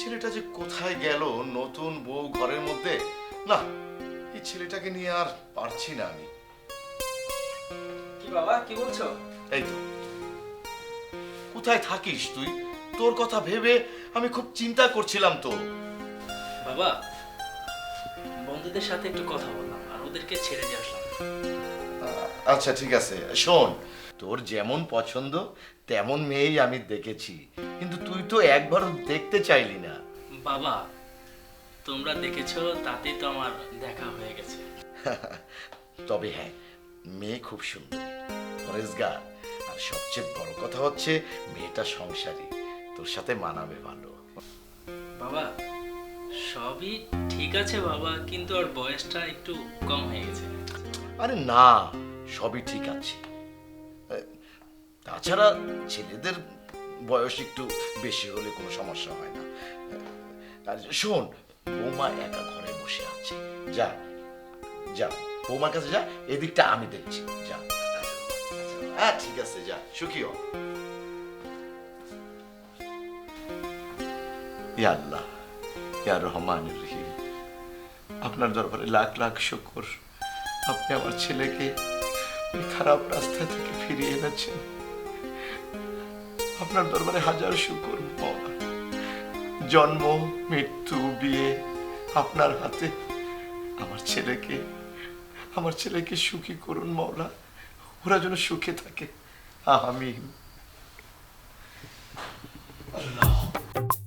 ছেলেটা যে কোথায় গেল নতুন বউ ঘরের মধ্যে? না এই ছেলেটাকে নিয়ে আর পারছি না আমি। কি বাবা কি বলছো? এই তো। কোথায় থাকিস তুই? তোর কথা ভেবে আমি খুব চিন্তা করছিলাম তো। বাবা বন্ধুদের সাথে একটু কথা বললাম আর ওদেরকে ছেড়ে দিয়ে আসলাম। আচ্ছা ঠিক আছে শোন তোর যেমন পছন্দ তেমন মেয়েই আমি দেখেছি। কিন্তু তুই তো একবারও দেখতে চাইলি না। বাবা তোমরা দেখেছ তাতেই তো আমার দেখা হয়ে গেছে। তবে হ্যাঁ মেয়ে খুব সুন্দর ফরেজগার আর সবচেয়ে বড় কথা হচ্ছে মেয়েটা সংসারী। তোর সাথে মানাবে ভালো। বাবা সবই ঠিক আছে বাবা কিন্তু ওর বয়সটা একটু কম হয়ে গেছে। আরে না সবই ঠিক আছে। তাছাড়া ছেলেদের বয়স একটু বেশি হলে কোনো সমস্যা হয় না। আর শোন, বৌমা একা ঘরে বসে আছে। যা যা, বৌমার কাছে যা, এদিকটা আমি দেখছি। যা হ্যাঁ ঠিক আছে, যা, সুখী হ। আল্লাহ, ইয়া রহমান রহিম, আপনার দরবারে লাখ লাখ শুকর। আপনি আমার ছেলেকে খারাপ রাস্তা থেকে ফিরিয়ে এনেছেন আপনার দরবারে হাজার শুকর জন্ম, মৃত্যু, বিয়ে, আপনার হাতে। আমার ছেলেকে আমার ছেলেকে সুখী করুন মৌলা ওরা যেন সুখে থাকে। আমিন। আচ্ছা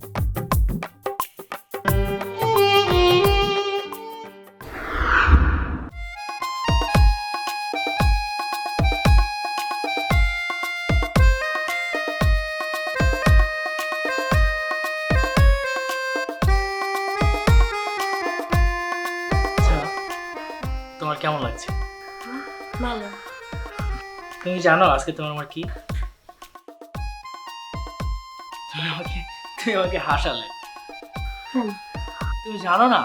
তুমি জানো আজকে তোমার আমার কি? তুমি আমাকে তুমি আমাকে হাসালে। তুমি জানো না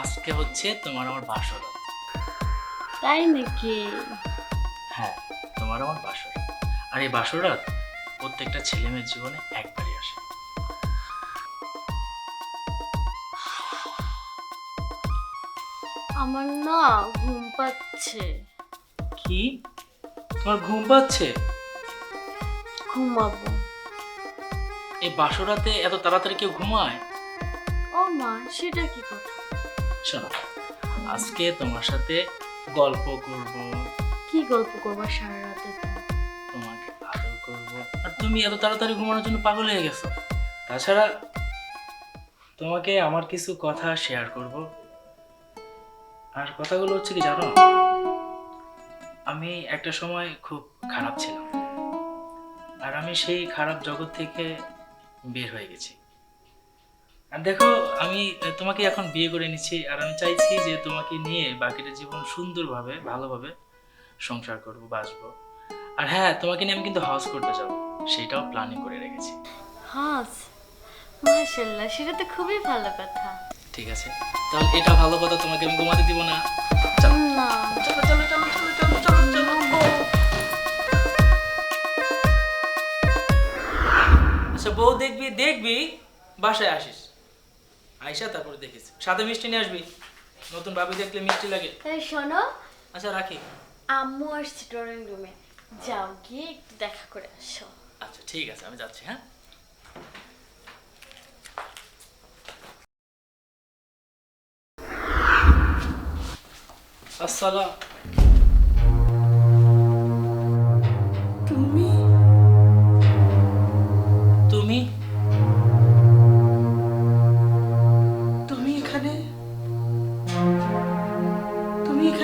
আজকে হচ্ছে তোমার আমার বাসর তাই নাকি? হ্যাঁ তোমার আমার বাসর। আর এই বাসরাত প্রত্যেকটা ছেলে মেয়ের জীবনে একবারই আসে। আমার না ঘুম পাচ্ছে। কি? তোমার ঘুম পাচ্ছে? ঘুমাবো। এই বাসরাতে এত তাড়াতাড়ি কেউ ঘুমায়? ও মা সেটা কি কথা? শোনো আজকে তোমার সাথে গল্প করব। কি গল্প করব সারা রাতে? তোমাকে আদর করব। আর তুমি এত তাড়াতাড়ি ঘুমানোর জন্য পাগল হয়ে গেছো? তাছাড়া তোমাকে আমার কিছু কথা শেয়ার করব। আর কথাগুলো হচ্ছে কি জানো? আমি একটা সময় খুব খারাপ ছিলাম। আর আমি সেই খারাপ জগৎ থেকে বের হয়ে গেছি। আর দেখো আমি তোমাকে এখন বিয়ে করে নিচ্ছি আর আমি চাইছি যে তোমাকে নিয়ে বাকিটা জীবন সুন্দরভাবে ভালোভাবে সংসার করব বাঁচবো। আর হ্যাঁ তোমাকে নিয়ে আমি কিন্তু হাউস করতে যাব সেটাও প্ল্যানিং করে রেখেছি। হাস মাশাল্লাহ সেটা তো খুবই ভালো কথা। ঠিক আছে তাহলে এটা ভালো কথা তোমাকে আমি ঘুমাতে দিব না। না চলো চলো চলো চলো চলো চলো। আচ্ছা বউ দেখবি দেখবি বাসায় আসিস। আইসা তারপরে দেখিস। সাথে মিষ্টি নিয়ে আসবি। নতুন ভাবি দেখলে মিষ্টি লাগে। শোনো। আচ্ছা রাখি। আম্মু আসছে ড্রয়িং রুমে। যাও গিয়ে একটু দেখা করে আসো। আচ্ছা ঠিক আছে আমি যাচ্ছি হ্যাঁ? আসসালাম।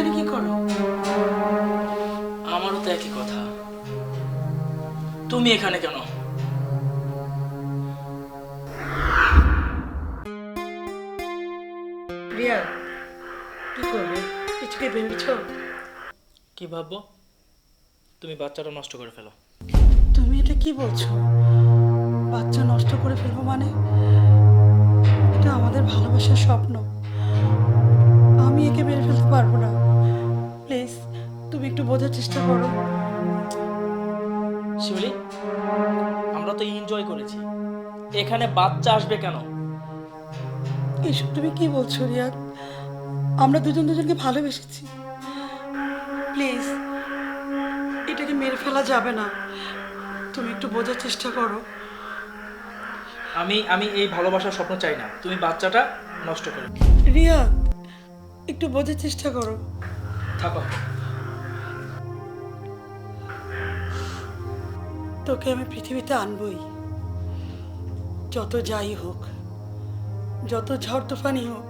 এখানে কি করো? আমারও তো একই কথা। তুমি এখানে কেন? রিয়া কি করবে? কিছু কি ভেবেছ কি ভাববো? তুমি বাচ্চাটা নষ্ট করে ফেলো। তুমি এটা কি বলছো? বাচ্চা নষ্ট করে ফেলব মানে? এটা আমাদের ভালোবাসার স্বপ্ন। আমি একে মেরে ফেলতে পারব না। প্লিজ তুমি একটু বোঝার চেষ্টা করো। শিউলি আমরা তো এনজয় করেছি। এখানে বাচ্চা আসবে কেন? এসব তুমি কি বলছো রিয়াদ? আমরা দুজন দুজনকে ভালোবেসেছি। প্লিজ এটাকে মেরে ফেলা যাবে না। তুমি একটু বোঝার চেষ্টা করো। আমি আমি এই ভালোবাসার স্বপ্ন চাই না। তুমি বাচ্চাটা নষ্ট করো রিয়াদ একটু বোঝার চেষ্টা করো। থাকো। তোকে আমি পৃথিবীতে আনবই। যত যাই হোক, যত ঝড় তুফানি হোক,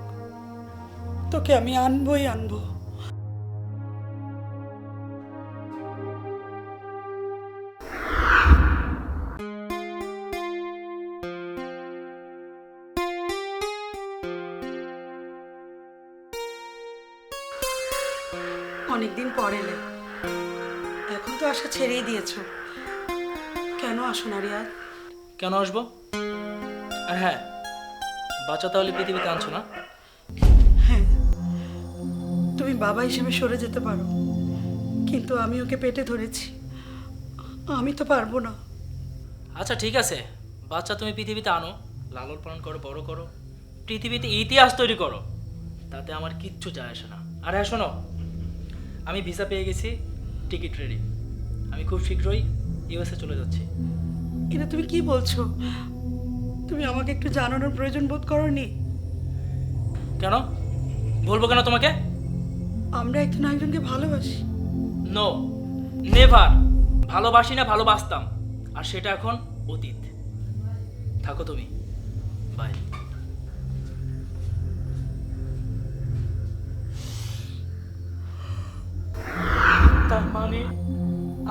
তোকে আমি আনবই আনব। পর এলে এখন তো আশা ছেড়েই দিয়েছ। কেন আসো না রিয়াদ? কেন আসব? আর হ্যাঁ বাচ্চা তাহলে পৃথিবীতে আনছো না? হ্যাঁ তুমি বাবা হিসেবে সরে যেতে পারো। কিন্তু আমি ওকে পেটে ধরেছি। আমি তো পারব না। আচ্ছা ঠিক আছে। বাচ্চা তুমি পৃথিবীতে আনো লালন পালন করো বড় করো। পৃথিবীতে ইতিহাস তৈরি করো। তাতে আমার কিচ্ছু যায় আসে না। আর হ্যাঁ শোনো আমি ভিসা পেয়ে গেছি টিকিট রেডি আমি খুব শীঘ্রই ইউএসএ চলে যাচ্ছি। এটা তুমি কি বলছো? তুমি আমাকে একটু জানানোর প্রয়োজন বোধ করনি। কেন? বলব কেন তোমাকে? আমরা একজন একজনকে ভালোবাসি। নো নেভার ভালোবাসি না ভালোবাসতাম। আর সেটা এখন অতীত। থাকো তুমি।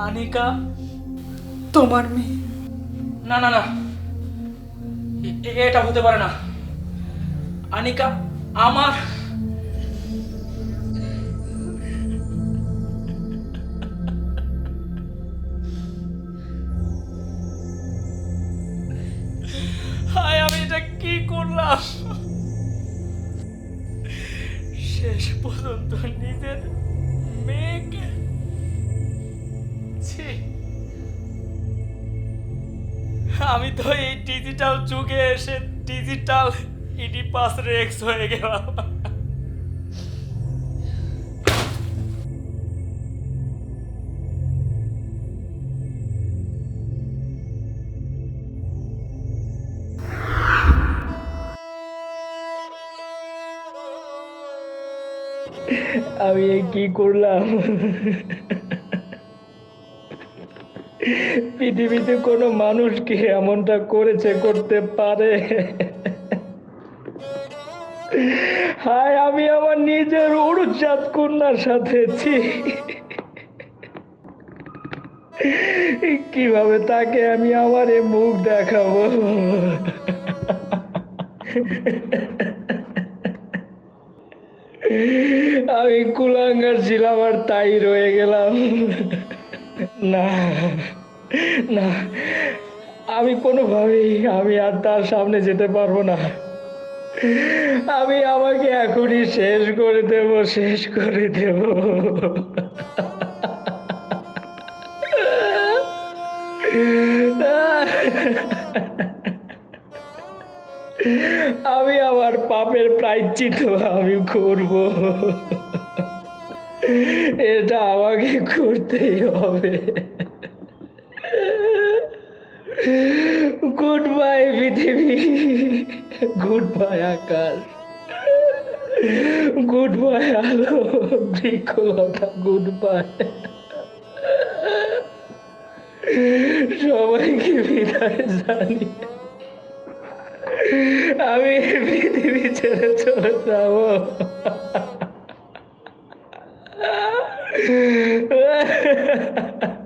আনিকা, তোমার মেয়ে। না না না। এটা হতে পারে না। আনিকা, আমার হায়, আমি এটা কি করলাম? আমি তো এই ডিজিটাল যুগে এসে ডিজিটাল ইডিপাস রেক্স হয়ে গেলাম। আমি কি করলাম? পৃথিবীতে কোনো মানুষ কি এমনটা করেছে, করতে পারে? হায়, আমি আমার নিজের উড়ুজাত কন্যার সাথে ছি কীভাবে তাকে আমি আমার এ মুখ দেখাবো? আমি কুলাঙ্গার ছিলাম আর তাই রয়ে গেলাম। না। না, আমি কোনোভাবেই, আমি আর তার সামনে যেতে পারব না। আমি আমাকে এখনই শেষ করে দেব, শেষ করে দেব। আমি আমার পাপের প্রায়শ্চিত আমি করব। এটা আমাকে করতেই হবে। গুড বাই পৃথিবী। গুড বাই আকাশ। গুড বাই আলো। বৃক্ষলতা গুড বাই সবাইকে বিদায় জানি আমি পৃথিবী ছেড়ে চলে যাব।